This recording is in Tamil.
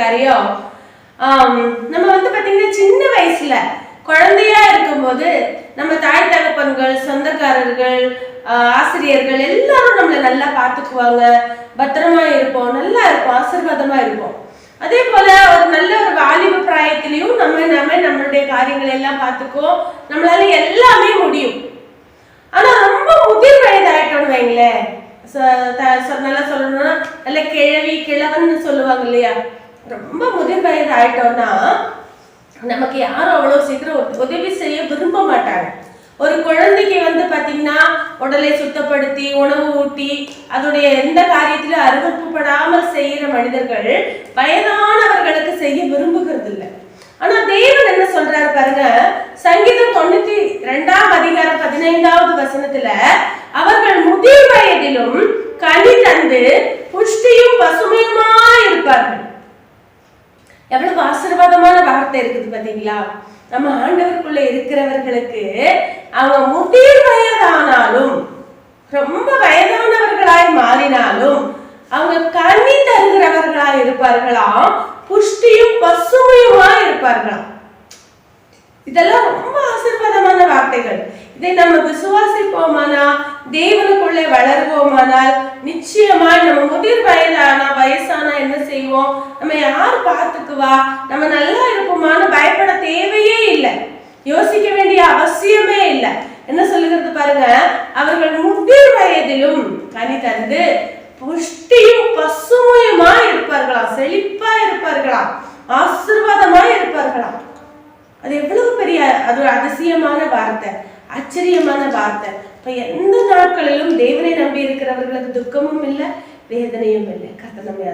காரியம். நம்ம வந்து பாத்தீங்கன்னா சின்ன வயசுல குழந்தையா இருக்கும்போது நம்ம தாய் தகப்பன்கள் சொந்தக்காரர்கள் ஆசிரியர்கள் எல்லாரும் நம்மளை நல்லா பார்த்துக்குவாங்க. பத்திரமா இருப்போம் நல்லா இருப்போம் ஆசீர்வாதமா இருப்போம். அதே போல ஒரு நல்ல ஒரு வாலிப பிராயத்திலையும் நம்ம நம்ம நம்மளுடைய காரியங்களை எல்லாம் பார்த்துக்குவோம். நம்மளால எல்லாமே முடியும். ஆனா ரொம்ப முதிர் வயதாயிட்டோம்னு வைங்களேன். நல்லா சொல்லணும்னா நல்ல கிழவி கிழவன் சொல்லுவாங்க இல்லையா? ரொம்ப முதிர் வயது ஆயிட்டோம்னா நமக்கு யாரும் அவ்வளவு சீக்கிரம் உதவி செய்ய விரும்ப மாட்டாங்க. ஒரு குழந்தைக்கு வந்து பார்த்தீங்கன்னா உடலை சுத்தப்படுத்தி உணவு ஊட்டி அதோடைய எந்த காரியத்திலும் அருவறுப்புப்படாமல் செய்கிற மனிதர்கள் வயதானவர்களுக்கு செய்ய விரும்புகிறது இல்லை ஆனால் தேவன் என்ன சொல்றாரு பாருங்க சங்கீதம் தொண்ணூத்தி ரெண்டாம் அதிகாரம் பதினைந்தாவது வசனத்துல அவர்கள் முதிர் வயதிலும் கனி தந்து புஷ்டியும் பசுமையுமா இருப்பார்கள் எவ்வளவு ஆசீர்வாதமான வார்த்தை இருக்குது பாத்தீங்களா? நம்ம ஆண்டவருக்குள்ள இருக்கிறவர்களுக்கு அவங்க முதிர் வயதானாலும் ரொம்ப வயதானவர்களாய் மாறினாலும் அவங்க கனி தருகிறவர்களாய் இருப்பார்களாம் புஷ்டியும் பசுமையுமா இருப்பார்களாம். இதெல்லாம் ரொம்ப ஆசீர்வாதமான வார்த்தைகள். இதை நம்ம விசுவாசிப்போமானா தேவனுக்குள்ளே வளர்வோமானால் நிச்சயமா நம்ம முதிர் வயதானா வயசானா என்ன செய்வோம். நம்ம யார் பார்த்துக்குவா நம்ம நல்லா இருப்போமான்னு பயப்பட தேவையே இல்லை. யோசிக்க வேண்டிய அவசியமே இல்லை. என்ன சொல்லுகிறது பாருங்க? அவர்கள் முதிர் வயதிலும் கனி தந்து புஷ்டியும் பசுமையுமா இருப்பார்களாம் செழிப்பா இருப்பார்களாம் ஆசிர்வாதமா இருப்பார்களாம் அது எவ்வளவு பெரிய அது ஒரு அதிசயமான வார்த்தை. ஆச்சரியமான வார்த்தை. இப்ப எந்த நாட்களிலும் தேவனை நம்பி இருக்கிறவர்களுக்கு துக்கமும் இல்லை வேதனையும் இல்லை. கர்த்தர் நம்மை